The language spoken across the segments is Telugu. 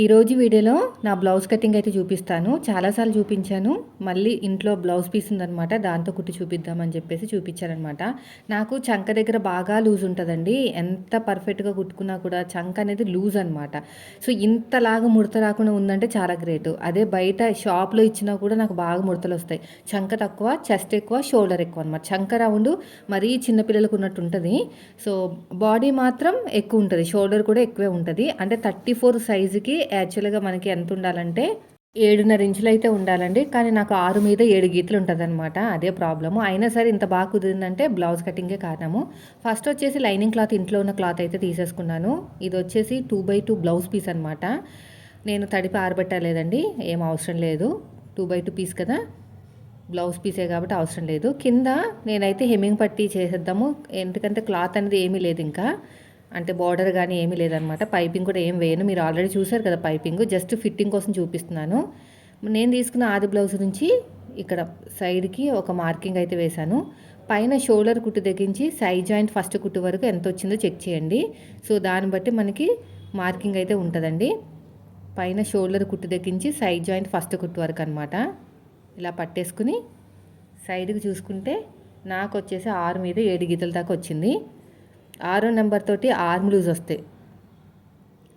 ఈరోజు వీడియోలో నా బ్లౌజ్ కటింగ్ అయితే చూపిస్తాను. చాలాసార్లు చూపించాను. మళ్ళీ ఇంట్లో బ్లౌజ్ పీస్ ఉందనమాట దాంతో కుట్టి చూపిద్దామని చెప్పేసి చూపించానమాట నాకు చంక దగ్గర బాగా లూజ్ ఉంటుందండి. ఎంత పర్ఫెక్ట్గా కుట్టుకున్నా కూడా చంక అనేది లూజ్ అనమాట సో ఇంతలాగా ముడత రాకుండా ఉందంటే చాలా గ్రేట్. అదే బయట షాప్లో ఇచ్చినా కూడా నాకు బాగా ముడతలు వస్తాయి. చంక తక్కువ చెస్ట్ ఎక్కువ షోల్డర్ ఎక్కువ అనమాట చంక రౌండ్ మరీ చిన్నపిల్లలకు ఉన్నట్టు ఉంటుంది. సో బాడీ మాత్రం ఎక్కువ ఉంటుంది. షోల్డర్ కూడా ఎక్కువే ఉంటుంది. అంటే థర్టీ ఫోర్ సైజ్ సైజుకి యాక్చువల్గా మనకి ఎంత ఉండాలంటే ఏడున్నర ఇంచులు అయితే ఉండాలండి. కానీ నాకు ఆరు మీద ఏడు గీతలు ఉంటుందన్నమాట. అదే ప్రాబ్లము అయినా సరే ఇంత బాగా కుదిరిందంటే బ్లౌజ్ కటింగే కారణము. ఫస్ట్ వచ్చేసి లైనింగ్ క్లాత్ ఇంట్లో ఉన్న క్లాత్ అయితే తీసేసుకున్నాను. ఇది వచ్చేసి two by two blouse piece అనమాట నేను తడిపి ఆరబెట్టలేదండి. ఏం అవసరం లేదు. టూ బై టూ పీస్ కదా. బ్లౌజ్ పీసే కాబట్టి అవసరం లేదు. కింద నేనైతే హెమ్మింగ్ పట్టి చేసేద్దాము. ఎందుకంటే క్లాత్ అనేది ఏమీ లేదు ఇంకా. అంటే బార్డర్ కానీ ఏమీ లేదనమాట. పైపింగ్ కూడా ఏం వేయను. మీరు ఆల్రెడీ చూసారు కదా పైపింగ్. జస్ట్ ఫిట్టింగ్ కోసం చూపిస్తున్నాను. నేను తీసుకున్న ఆది బ్లౌజ్ నుంచి ఇక్కడ సైడ్కి ఒక మార్కింగ్ అయితే వేశాను. పైన షోల్డర్ కుట్టు తెగించి సైడ్ జాయింట్ ఫస్ట్ కుట్టు వరకు ఎంత వచ్చిందో చెక్ చేయండి. సో దాన్ని బట్టి మనకి మార్కింగ్ అయితే ఉంటుందండి. పైన షోల్డర్ కుట్టు తెగించి సైడ్ జాయింట్ ఫస్ట్ కుట్టు వరకు అనమాట ఇలా పట్టేసుకుని సైడ్కి చూసుకుంటే నాకు వచ్చేసి ఆరు మీద ఏడు గీతల దాకా వచ్చింది. ఆరో నెంబర్ తోటి ఆర్మ్ లూజ్ వస్తాయి.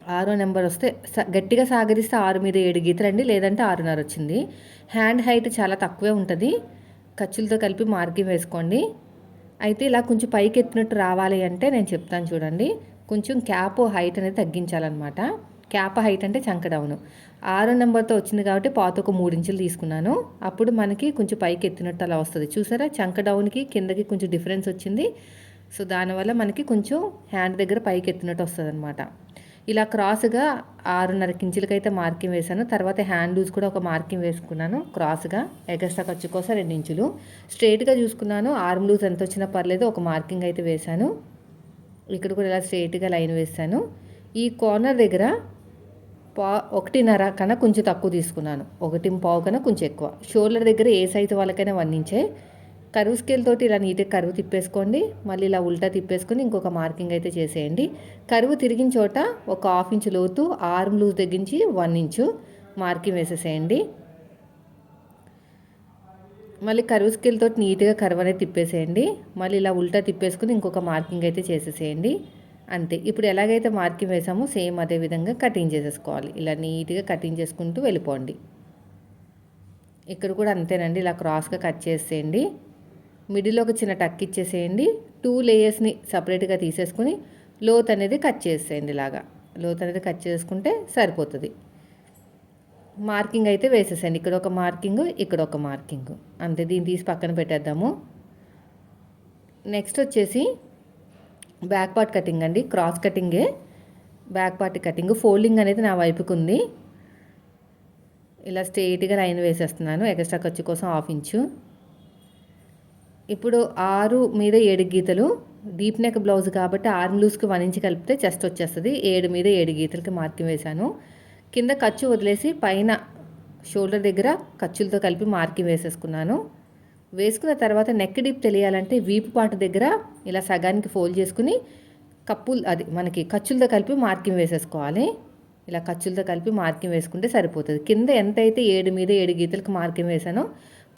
ఆరో నెంబర్ వస్తే గట్టిగా సాగరిస్తే ఆరు మీద ఏడు గీతలండి లేదంటే ఆరున్నర వచ్చింది. హ్యాండ్ హైట్ చాలా తక్కువే ఉంటుంది. ఖర్చులతో కలిపి మార్కింగ్ వేసుకోండి. అయితే ఇలా కొంచెం పైకి ఎత్తినట్టు రావాలి అంటే నేను చెప్తాను చూడండి. కొంచెం క్యాప్ హైట్ అనేది తగ్గించాలన్నమాట. క్యాప్ హైట్ అంటే చంకడౌను ఆరో నెంబర్తో వచ్చింది కాబట్టి పాత ఒక మూడు ఇంచులు తీసుకున్నాను. అప్పుడు మనకి కొంచెం పైకి ఎత్తినట్టు అలా వస్తుంది. చూసారా? చంకడౌన్కి కిందకి కొంచెం డిఫరెన్స్ వచ్చింది. సో దానివల్ల మనకి కొంచెం హ్యాండ్ దగ్గర పైకి ఎత్తినట్టు వస్తుంది అనమాట ఇలా క్రాస్గా ఆరున్నర కించులకైతే మార్కింగ్ వేశాను. తర్వాత హ్యాండ్ లూజ్ కూడా ఒక మార్కింగ్ వేసుకున్నాను. క్రాస్గా ఎగస్ట్రా ఖర్చు కోసం రెండు ఇంచులు. స్ట్రైట్గా చూసుకున్నాను. ఆర్మ్ లూజ్ ఎంత వచ్చినా పర్లేదు ఒక మార్కింగ్ అయితే వేశాను. ఇక్కడ కూడా ఇలా స్ట్రైట్గా లైన్ వేశాను. ఈ కార్నర్ దగ్గర పా ఒకటిన్నర కన్నా కొంచెం తక్కువ తీసుకున్నాను. ఒకటి పావు కన్నా కొంచెం ఎక్కువ. షోల్డర్ దగ్గర ఏ సైజు వాళ్ళకైనా వన్ ఇంచే. కరువు స్కేల్ తోటి ఇలా నీట్గా కరువు తిప్పేసుకోండి. మళ్ళీ ఇలా ఉల్టా తిప్పేసుకొని ఇంకొక మార్కింగ్ అయితే చేసేయండి. కరువు తిరిగిన చోట ఒక హాఫ్ ఇంచ్ లోతు ఆర్మ్ లూజ్ తగ్గించి వన్ ఇంచు మార్కింగ్ వేసేసేయండి. మళ్ళీ కరువు స్కేల్ తోటి నీట్గా కరువు అనేది తిప్పేసేయండి. మళ్ళీ ఇలా ఉల్టా తిప్పేసుకుని ఇంకొక మార్కింగ్ అయితే చేసేసేయండి. అంతే. ఇప్పుడు ఎలాగైతే మార్కింగ్ వేసామో సేమ్ అదే విధంగా కటింగ్ చేసేసుకోవాలి. ఇలా నీట్గా కటింగ్ చేసుకుంటూ వెళ్ళిపోండి. ఇక్కడ కూడా అంతేనండి. ఇలా క్రాస్గా కట్ చేసేయండి. మిడిల్లో ఒక చిన్న టక్ ఇచ్చేసేయండి. టూ లేయర్స్ని సపరేట్గా తీసేసుకుని లోత్ అనేది కట్ చేసేయండి ఇలాగా. లోత్ అనేది కట్ చేసుకుంటే సరిపోతుంది. మార్కింగ్ అయితే వేసేసేయండి. ఇక్కడ ఒక మార్కింగ్ ఇక్కడ ఒక మార్కింగ్. అంతే దీన్ని తీసి పక్కన పెట్టేద్దాము. నెక్స్ట్ వచ్చేసి బ్యాక్ పార్ట్ కటింగ్ అండి. క్రాస్ కటింగే బ్యాక్ పార్ట్ కటింగ్ ఫోల్డింగ్ అనేది నా వైపుకు ఉంది. ఇలా స్ట్రెయిట్గా లైన్ వేసేస్తున్నాను. ఎక్స్ట్రా ఖర్చు కోసం హాఫ్ ఇంచు ఇప్పుడు ఆరు మీద ఏడు గీతలు డీప్ నెక్ బ్లౌజ్ కాబట్టి ఆర్మ్ లూస్కి వన్ ఇంచ్ కలిపితే చెస్ట్ వచ్చేస్తుంది. ఏడు మీద ఏడు గీతలకి మార్కింగ్ వేశాను. కింద ఖర్చు వదిలేసి పైన షోల్డర్ దగ్గర ఖర్చులతో కలిపి మార్కింగ్ వేసేసుకున్నాను. వేసుకున్న తర్వాత నెక్ డీప్ తెలియాలంటే వీపు పాటు దగ్గర ఇలా సగానికి ఫోల్డ్ చేసుకుని కప్పులు అది మనకి ఖర్చులతో కలిపి మార్కింగ్ వేసేసుకోవాలి. ఇలా ఖర్చులతో కలిపి మార్కింగ్ వేసుకుంటే సరిపోతుంది. కింద ఎంత అయితే ఏడు మీద ఏడు గీతలకు మార్కింగ్ వేసానో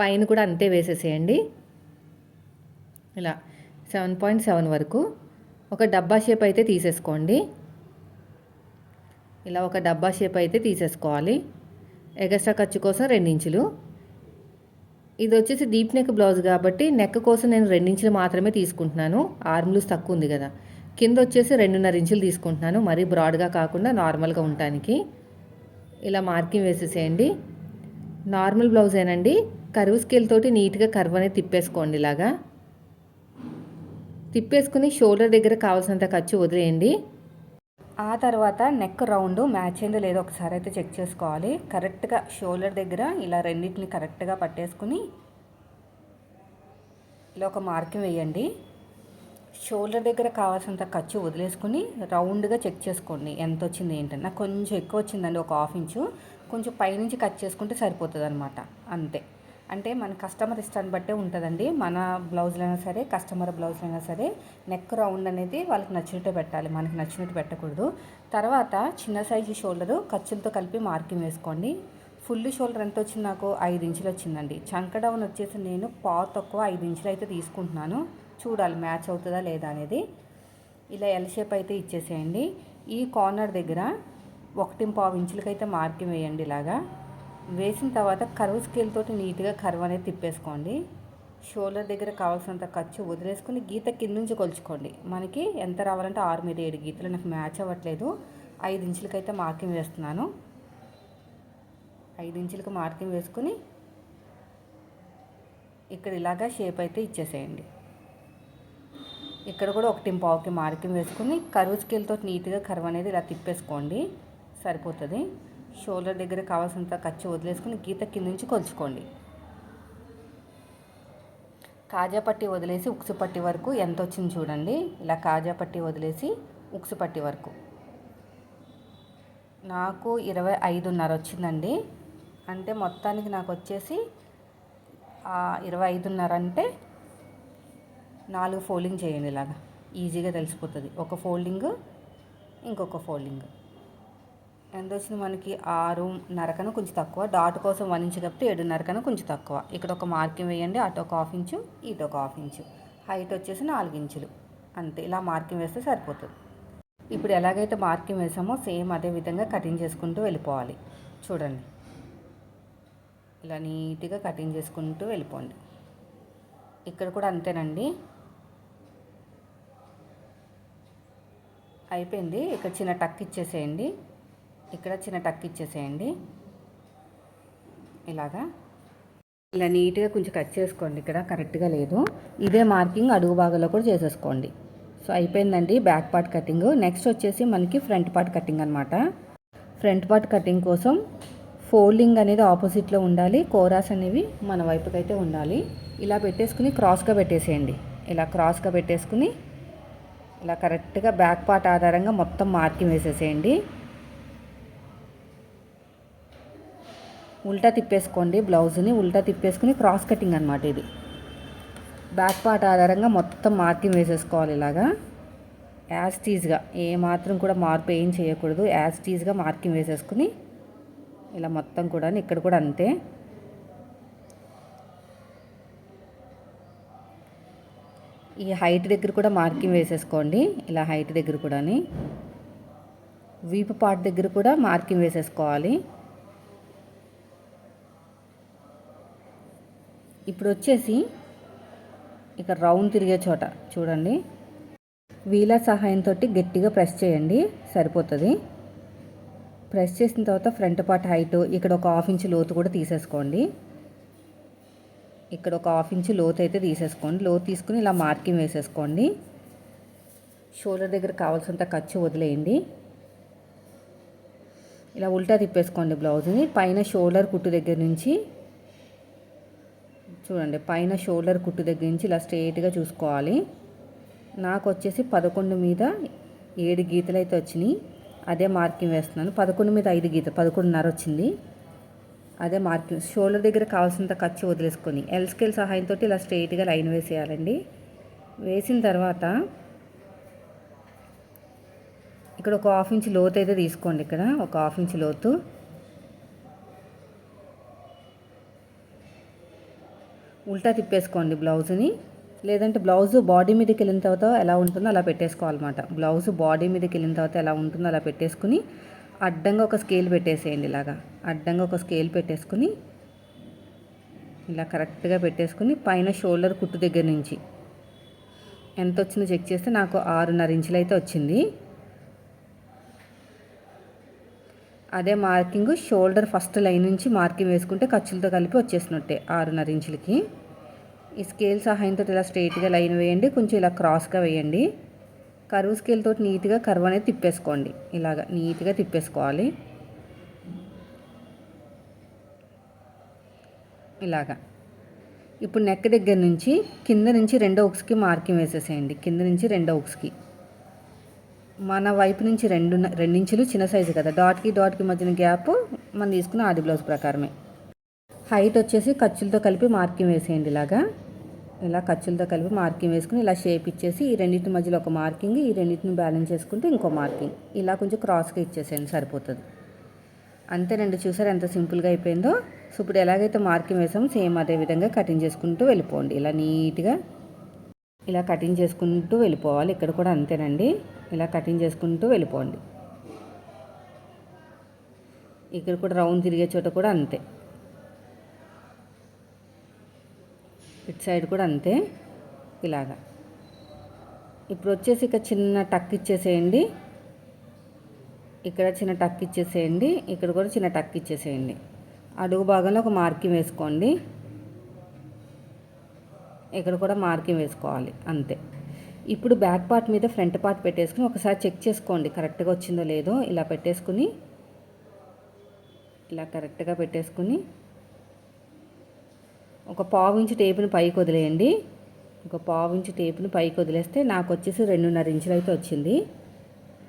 పైన కూడా అంతే వేసేసేయండి. ఇలా సెవెన్ పాయింట్ సెవెన్ వరకు ఒక డబ్బా షేప్ అయితే తీసేసుకోండి. ఇలా ఒక డబ్బా షేప్ అయితే తీసేసుకోవాలి. ఎగస్ట్రా ఖర్చు కోసం రెండించులు. ఇది వచ్చేసి డీప్ నెక్ బ్లౌజ్ కాబట్టి నెక్ కోసం నేను రెండించులు మాత్రమే తీసుకుంటున్నాను. ఆర్మ్లూస్ తక్కువ ఉంది కదా. కింద వచ్చేసి రెండున్నర ఇంచులు తీసుకుంటున్నాను. మరీ బ్రాడ్గా కాకుండా నార్మల్గా ఉండటానికి. ఇలా మార్కింగ్ వేసేసేయండి. నార్మల్ బ్లౌజ్ ఏనండి. కరువు స్కేల్ తోటి నీట్గా కర్వ్ అనేది తిప్పేసుకోండి ఇలాగా. తిప్పేసుకుని షోల్డర్ దగ్గర కావాల్సినంత ఖర్చు వదిలేయండి. ఆ తర్వాత నెక్ రౌండ్ మ్యాచ్ అయిందో లేదో ఒకసారి అయితే చెక్ చేసుకోవాలి. కరెక్ట్గా షోల్డర్ దగ్గర ఇలా రెండింటిని కరెక్ట్గా పట్టేసుకుని ఇలా ఒక మార్కింగ్ వేయండి. షోల్డర్ దగ్గర కావాల్సినంత ఖర్చు వదిలేసుకుని రౌండ్గా చెక్ చేసుకోండి ఎంత వచ్చింది ఏంటంటే నాకు కొంచెం ఎక్కువ వచ్చిందండి ఒక హాఫ్ ఇంచు. కొంచెం పైనుంచి కట్ చేసుకుంటే సరిపోతుంది అనమాట అంతే. అంటే మన కస్టమర్ ఇష్టాన్ని బట్టే ఉంటుందండి. మన బ్లౌజ్లైనా సరే కస్టమర్ బ్లౌజ్లైనా సరే నెక్ రౌండ్ అనేది వాళ్ళకి నచ్చినట్టు పెట్టాలి. మనకి నచ్చినట్టు పెట్టకూడదు. తర్వాత చిన్న సైజు షోల్డరు ఖర్చులతో కలిపి మార్కింగ్ వేసుకోండి. ఫుల్ షోల్డర్ ఎంత వచ్చింది నాకు? ఐదు ఇంచులు వచ్చిందండి. చంక డౌన్ వచ్చేసి నేను పావు తక్కువ ఐదు ఇంచులు అయితే తీసుకుంటున్నాను. చూడాలి మ్యాచ్ అవుతుందా లేదా అనేది. ఇలా ఎల్ షేప్ అయితే ఇచ్చేసేయండి. ఈ కార్నర్ దగ్గర ఒకటి పావు ఇంచులకైతే మార్కింగ్ వేయండి ఇలాగా. వేసిన తర్వాత కర్వ్ స్కేల్ తోటి నీట్గా కర్వ్ అనేది తిప్పేసుకోండి. షోల్డర్ దగ్గర కావాల్సినంత ఖర్చు వదిలేసుకుని గీత కింద నుంచి కొలుచుకోండి. మనకి ఎంత రావాలంటే ఆరు మీద ఏడు గీతలు నాకు మ్యాచ్ అవ్వట్లేదు. ఐదు ఇంచులకైతే మార్కింగ్ వేస్తున్నాను. ఐదు ఇంచులకు మార్కింగ్ వేసుకుని ఇక్కడ ఇలాగా షేప్ అయితే ఇచ్చేసేయండి. ఇక్కడ కూడా ఒకటి పావుకి మార్కింగ్ వేసుకుని కరువు స్కేల్తో నీట్గా కరువు అనేది ఇలా తిప్పేసుకోండి. సరిపోతుంది. షోల్డర్ దగ్గర కావాల్సినంత ఖర్చు వదిలేసుకుని గీత కింద నుంచి కొలుచుకోండి. కాజా పట్టి వదిలేసి ఉక్సు పట్టి వరకు ఎంత వచ్చింది చూడండి. ఇలా కాజా పట్టి వదిలేసి ఉక్సు పట్టి వరకు. నాకు ఇరవై ఐదున్నర వచ్చిందండి. అంటే మొత్తానికి నాకు వచ్చేసి ఇరవై ఐదున్నర అంటే నాలుగు ఫోల్డింగ్ చేయండి ఇలాగా. ఈజీగా తెలిసిపోతుంది. ఒక ఫోల్డింగ్ ఇంకొక ఫోల్డింగ్. ఎంత వచ్చింది మనకి ఆరు నరకన కొంచెం తక్కువ. డాట్ కోసం వన్ ఇంచు కాబట్టి ఏడున్నర కన్నా కొంచెం తక్కువ. ఇక్కడ ఒక మార్కింగ్ వేయండి. అటు ఒక హాఫ్ ఇంచు ఇటు ఒక హాఫ్ ఇంచు హైట్ వచ్చేసి నాలుగు ఇంచులు. అంతే. ఇలా మార్కింగ్ వేస్తే సరిపోతుంది. ఇప్పుడు ఎలాగైతే మార్కింగ్ వేసామో సేమ్ అదే విధంగా కటింగ్ చేసుకుంటూ వెళ్ళిపోవాలి. చూడండి. ఇలా నీట్గా కటింగ్ చేసుకుంటూ వెళ్ళిపోండి. ఇక్కడ కూడా అంతేనండి. అయిపోయింది. ఇక్కడ చిన్న టక్ ఇచ్చేసేయండి. ఇక్కడ చిన్న టక్ ఇచ్చేసేయండి. ఇలాగా. ఇలా నీట్గా కొంచెం కట్ చేసుకోండి ఇక్కడ కరెక్ట్గా లేదు. ఇదే మార్కింగ్ అడుగు భాగంలో కూడా చేసేసుకోండి. సో అయిపోయిందండి బ్యాక్ పార్ట్ కటింగ్. నెక్స్ట్ వచ్చేసి మనకి ఫ్రంట్ పార్ట్ కటింగ్ అనమాట ఫ్రంట్ పార్ట్ కటింగ్ కోసం ఫోల్డింగ్ అనేది ఆపోజిట్లో ఉండాలి కోరాస్ అనేవి మన వైపుకైతే ఉండాలి. ఇలా పెట్టేసుకుని క్రాస్గా పెట్టేసేయండి. ఇలా క్రాస్గా పెట్టేసుకుని ఇలా కరెక్ట్గా బ్యాక్ పార్ట్ ఆధారంగా మొత్తం మార్కింగ్ వేసేసేయండి. ఉల్టా తిప్పేసుకోండి బ్లౌజ్ని ఉల్టా తిప్పేసుకుని క్రాస్ కటింగ్ అనమాట ఇది. బ్యాక్ పార్ట్ ఆధారంగా మొత్తం మార్కింగ్ వేసేసుకోవాలి ఇలాగా. యాజ్ టీజ్గా ఏ మాత్రం కూడా మార్పు ఏం చేయకూడదు. యాజ్ టీజ్గా మార్కింగ్ వేసేసుకుని ఇలా మొత్తం కూడా ఇక్కడ కూడా అంతే. ఈ హైట్ దగ్గర కూడా మార్కింగ్ వేసేసుకోండి ఇలా హైట్ దగ్గర కూడా వీపు పార్ట్ దగ్గర కూడా మార్కింగ్ వేసేసుకోవాలి. ఇప్పుడు వచ్చేసి ఇక్కడ రౌండ్ తిరిగే చోట చూడండి. వీలర్ సహాయంతో గట్టిగా ప్రెస్ చేయండి. సరిపోతుంది. ప్రెస్ చేసిన తర్వాత ఫ్రంట్ పార్ట్ హైట్ ఇక్కడ ఒక హాఫ్ ఇంచ్ లోతు కూడా తీసేసుకోండి. ఇక్కడ ఒక హాఫ్ ఇంచ్ లోతు అయితే తీసేసుకోండి. లోతు తీసుకుని ఇలా మార్కింగ్ వేసేసుకోండి. షోల్డర్ దగ్గర కావాల్సినంత ఖర్చు వదిలేయండి. ఇలా ఉల్టా తిప్పేసుకోండి బ్లౌజ్ని. పైన షోల్డర్ కుట్టు దగ్గర నుంచి చూడండి పైన షోల్డర్ కుట్టు దగ్గర నుంచి ఇలా స్ట్రైట్గా చూసుకోవాలి. నాకు వచ్చేసి పదకొండు మీద ఏడు గీతలు అయితే వచ్చినాయి. అదే మార్కింగ్ వేస్తున్నాను. పదకొండు మీద ఐదు గీత పదకొండున్నర వచ్చింది. అదే మార్కింగ్ షోల్డర్ దగ్గర కావాల్సినంత ఖర్చు వదిలేసుకొని ఎల్ స్కేల్ సహాయంతో ఇలా స్ట్రైట్గా లైన్ వేసేయాలండి. వేసిన తర్వాత ఇక్కడ ఒక హాఫ్ ఇంచ్ లోతు అయితే తీసుకోండి ఇక్కడ ఒక హాఫ్ ఇంచ్ లోతు. ఉల్టా తిప్పేసుకోండి బ్లౌజ్ని. లేదంటే బ్లౌజ్ బాడీ మీదకి వెళ్ళిన తర్వాత ఎలా ఉంటుందో అలా పెట్టేసుకోవాలన్నమాట. బ్లౌజ్ బాడీ మీదకి వెళ్ళిన తర్వాత ఎలా ఉంటుందో అలా పెట్టేసుకుని అడ్డంగా ఒక స్కేల్ పెట్టేసేయండి ఇలాగా. అడ్డంగా ఒక స్కేల్ పెట్టేసుకుని ఇలా కరెక్ట్గా పెట్టేసుకుని పైన షోల్డర్ కుట్టు దగ్గర నుంచి. ఎంత వచ్చిందో చెక్ చేస్తే నాకు ఆరున్నర ఇంచులు అయితే వచ్చింది. అదే మార్కింగ్ షోల్డర్ ఫస్ట్ లైన్ నుంచి మార్కింగ్ వేసుకుంటే ఖర్చులతో కలిపి వచ్చేసినట్టే ఆరున్నర ఇంచులకి. ఈ స్కేల్ సహాయంతో ఇలా స్ట్రైట్గా లైన్ వేయండి. కొంచెం ఇలా క్రాస్గా వేయండి. కరువు స్కేల్తో నీట్గా కరువు అనేది తిప్పేసుకోండి. ఇలాగ నీట్గా తిప్పేసుకోవాలి. ఇలాగా. ఇప్పుడు నెక్ దగ్గర నుంచి కింద నుంచి రెండో ఉక్స్కి మార్కింగ్ వేసేసేయండి. కింద నుంచి రెండో ఉక్స్కి. మన వైపు నుంచి రెండు రెండించులు చిన్న సైజు కదా. డాట్కి డాట్కి మధ్యన గ్యాప్ మనం తీసుకున్న ఆది బ్లౌజ్ ప్రకారమే. హైట్ వచ్చేసి ఖర్చులతో కలిపి మార్కింగ్ వేసేయండి ఇలాగా. ఇలా ఖర్చులతో కలిపి మార్కింగ్ వేసుకుని ఇలా షేప్ ఇచ్చేసి ఈ రెండింటి మధ్యలో ఒక మార్కింగ్ ఈ రెండింటిని బ్యాలెన్స్ చేసుకుంటే ఇంకో మార్కింగ్. ఇలా కొంచెం క్రాస్గా ఇచ్చేసేయండి సరిపోతుంది. అంతేనండి చూసారు ఎంత సింపుల్గా అయిపోయిందో? సో ఇప్పుడు ఎలాగైతే మార్కింగ్ వేసామో సేమ్ అదే విధంగా కటింగ్ చేసుకుంటూ వెళ్ళిపోండి. ఇలా నీట్గా ఇలా కటింగ్ చేసుకుంటూ వెళ్ళిపోవాలి. ఇక్కడ కూడా అంతేనండి. ఇలా కటింగ్ చేసుకుంటూ వెళ్ళిపోండి. ఇక్కడ కూడా రౌండ్ తిరిగే చోట కూడా అంతే. ఇటు సైడ్ కూడా అంతే ఇలాగా. ఇప్పుడు వచ్చేసి ఇక చిన్న టక్ ఇచ్చేసేయండి. ఇక్కడ చిన్న టక్ ఇచ్చేసేయండి ఇక్కడ కూడా చిన్న టక్ ఇచ్చేసేయండి. అడుగు భాగంలో ఒక మార్కింగ్ వేసుకోండి. ఇక్కడ కూడా మార్కింగ్ వేసుకోవాలి అంతే. ఇప్పుడు బ్యాక్ పార్ట్ మీద ఫ్రంట్ పార్ట్ పెట్టేసుకుని ఒకసారి చెక్ చేసుకోండి కరెక్ట్గా వచ్చిందో లేదో. ఇలా పెట్టేసుకుని ఇలా కరెక్ట్గా పెట్టేసుకుని ఒక పావు ఇంచు టేపుని పైకి వదిలేయండి. ఒక పావు ఇంచు టేపుని పైకి వదిలేస్తే నాకు వచ్చేసి రెండున్నర ఇంచులు అయితే వచ్చింది.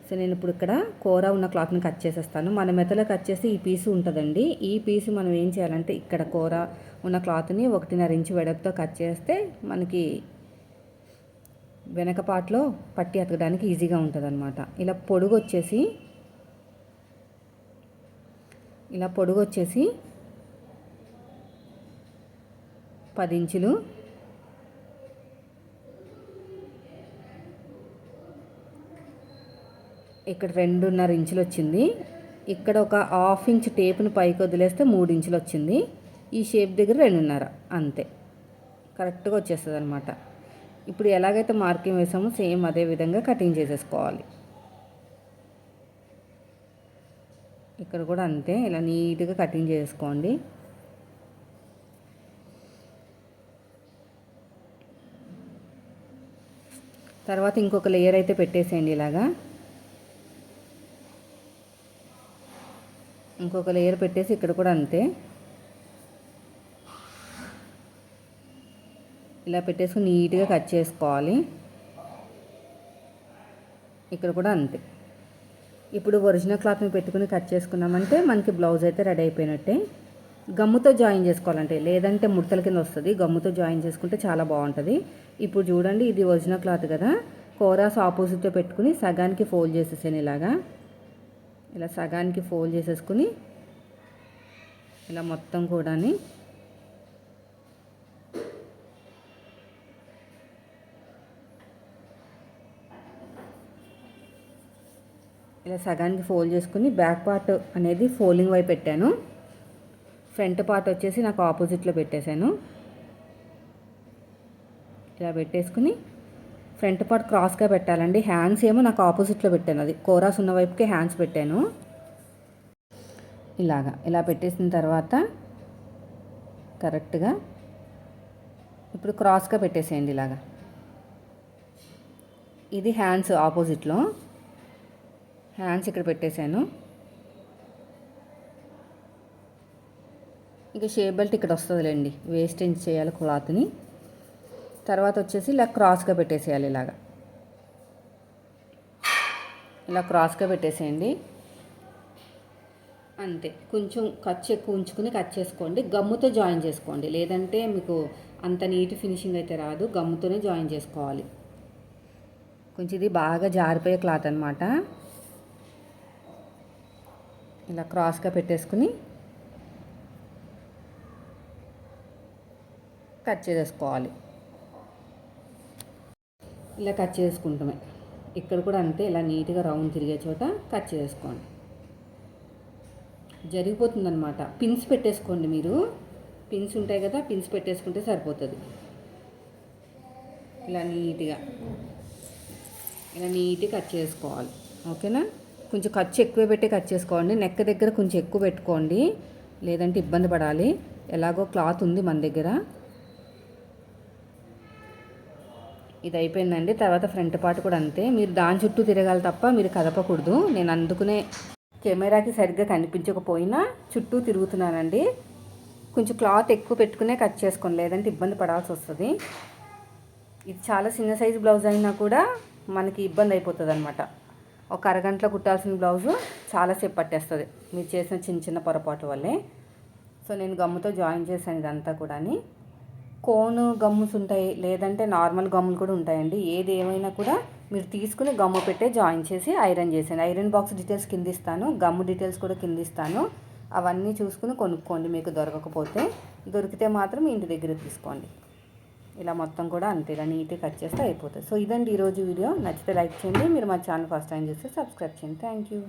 సో నేను ఇప్పుడు ఇక్కడ కూర ఉన్న క్లాత్ని కట్ చేసేస్తాను. మన మెతలో కట్ చేసి ఈ పీసు ఉంటుందండి. ఈ పీసు మనం ఏం చేయాలంటే ఇక్కడ కూర ఉన్న క్లాత్ని ఒకటిన్నర ఇంచు వెడపుతో కట్ చేస్తే మనకి వెనక పాటలో పట్టి అతకడానికి ఈజీగా ఉంటుందన్నమాట. ఇలా పొడుగు వచ్చేసి ఇలా పొడుగు వచ్చేసి పది ఇంచులు. ఇక్కడ రెండున్నర ఇంచులు వచ్చింది. ఇక్కడ ఒక హాఫ్ ఇంచ్ టేపుని పైకి వదిలేస్తే మూడు ఇంచులు వచ్చింది. ఈ షేప్ దగ్గర రెండున్నర అంతే. కరెక్ట్గా వచ్చేస్తుంది అనమాట ఇప్పుడు ఎలాగైతే మార్కింగ్ వేసామో సేమ్ అదే విధంగా కటింగ్ చేసేసుకోవాలి. ఇక్కడ కూడా అంతే ఇలా నీట్గా కటింగ్ చేసుకోండి. తర్వాత ఇంకొక లేయర్ అయితే పెట్టేసేయండి ఇలాగా. ఇంకొక లేయర్ పెట్టేసి ఇక్కడ కూడా అంతే. ఇలా పెట్టేసుకుని నీట్గా కట్ చేసుకోవాలి. ఇక్కడ కూడా అంతే. ఇప్పుడు ఒరిజినల్ క్లాత్ని పెట్టుకుని కట్ చేసుకున్నామంటే మనకి బ్లౌజ్ అయితే రెడీ అయిపోయినట్టే. గమ్ముతో జాయిన్ చేసుకోవాలంటే లేదంటే ముడతల కింద వస్తుంది. గమ్ముతో జాయిన్ చేసుకుంటే చాలా బాగుంటుంది. ఇప్పుడు చూడండి ఇది ఒరిజినల్ క్లాత్ కదా. కోరాస్ ఆపోజిట్లో పెట్టుకుని సగానికి ఫోల్డ్ చేసేసాను ఇలాగా. ఇలా సగానికి ఫోల్డ్ చేసేసుకుని ఇలా మొత్తం కూడాని. ఇలా సగానికి ఫోల్డ్ చేసుకుని బ్యాక్ పార్ట్ అనేది ఫోల్డింగ్ వైపు పెట్టాను. ఫ్రంట్ పార్ట్ వచ్చేసి నాకు ఆపోజిట్లో పెట్టేశాను. ఇలా పెట్టేసుకుని ఫ్రంట్ పార్ట్ క్రాస్గా పెట్టాలండి. హ్యాండ్స్ ఏమో నాకు ఆపోజిట్లో పెట్టాను. అది కోరాస్ ఉన్న వైపుకే హ్యాండ్స్ పెట్టాను. ఇలాగా ఇలా పెట్టేసిన తర్వాత కరెక్ట్గా ఇప్పుడు క్రాస్గా పెట్టేసేయండి ఇలాగా. ఇది హ్యాండ్స్ ఆపోజిట్లో. హ్యాండ్స్ ఇక్కడ పెట్టేశాను. ఇక షేప్ బెల్ట్ ఇక్కడ వస్తుందిలేండి. వేస్టేజ్ చేయాలి క్లాత్ని. తర్వాత వచ్చేసి ఇలా క్రాస్గా పెట్టేసేయాలి ఇలాగా. ఇలా క్రాస్గా పెట్టేసేయండి. అంతే. కొంచెం ఖర్చు ఎక్కువ ఉంచుకుని కట్ చేసుకోండి. గమ్ముతో జాయిన్ చేసుకోండి. లేదంటే మీకు అంత నీట్ ఫినిషింగ్ అయితే రాదు. గమ్ముతోనే జాయిన్ చేసుకోవాలి. కొంచెం ఇది బాగా జారిపోయే క్లాత్ అనమాట ఇలా క్రాస్గా పెట్టేసుకుని కట్ చేసేసుకోవాలి. ఇలా కట్ చేసుకుంటామే ఇక్కడ కూడా అంతే ఇలా నీట్గా రౌండ్ తిరిగే చోట కట్ చేసుకోండి జరిగిపోతుందన్నమాట. పిన్స్ పెట్టేసుకోండి మీరు. పిన్స్ ఉంటాయి కదా పిన్స్ పెట్టేసుకుంటే సరిపోతుంది. ఇలా నీట్గా. ఇలా నీట్గా కట్ చేసుకోవాలి. ఓకేనా? కొంచెం ఖర్చు ఎక్కువ పెట్టి కట్ చేసుకోండి. నెక్ దగ్గర కొంచెం ఎక్కువ పెట్టుకోండి. లేదంటే ఇబ్బంది పడాలి. ఎలాగో క్లాత్ ఉంది మన దగ్గర. ఇది అయిపోయిందండి తర్వాత ఫ్రంట్ పార్ట్ కూడా అంతే. మీరు దాని చుట్టూ తిరగాలి తప్ప మీరు కదపకూడదు. నేను అందుకునే కెమెరాకి సరిగ్గా కనిపించకపోయినా చుట్టూ తిరుగుతున్నానండి. కొంచెం క్లాత్ ఎక్కువ పెట్టుకునే కట్ చేసుకోండి. లేదంటే ఇబ్బంది పడాల్సి వస్తుంది. ఇది చాలా చిన్న సైజు బ్లౌజ్ అయినా కూడా మనకి ఇబ్బంది అయిపోతుంది అనమాట ఒక అరగంటలో కుట్టాల్సిన బ్లౌజు చాలాసేపు పట్టేస్తుంది. మీరు చేసిన చిన్న చిన్న పొరపాటు వల్లే. సో నేను గమ్ముతో జాయిన్ చేశాను ఇదంతా కూడాని. కోను గమ్ముస్ ఉంటాయి లేదంటే నార్మల్ గమ్ములు కూడా ఉంటాయండి. ఏది ఏమైనా కూడా మీరు తీసుకుని గమ్ము పెట్టే జాయిన్ చేసి ఐరన్ చేసాను ఐరన్ బాక్స్ డీటెయిల్స్ కింద ఇస్తాను గమ్ము డీటెయిల్స్ కూడా కింద ఇస్తాను. అవన్నీ చూసుకుని కొనుక్కోండి మీకు దొరకకపోతే. దొరికితే మాత్రం ఇంటి దగ్గర తీసుకోండి. ఇలా మొత్తం కూడా అంతే ఇలా నీట్గా కట్ చేస్తే అయిపోతుంది. సో ఇదండి ఈరోజు వీడియో. నచ్చితే లైక్ చేయండి. మీరు మా ఛానల్ ఫస్ట్ టైం చూస్తే సబ్స్క్రైబ్ చేయండి. Thank you.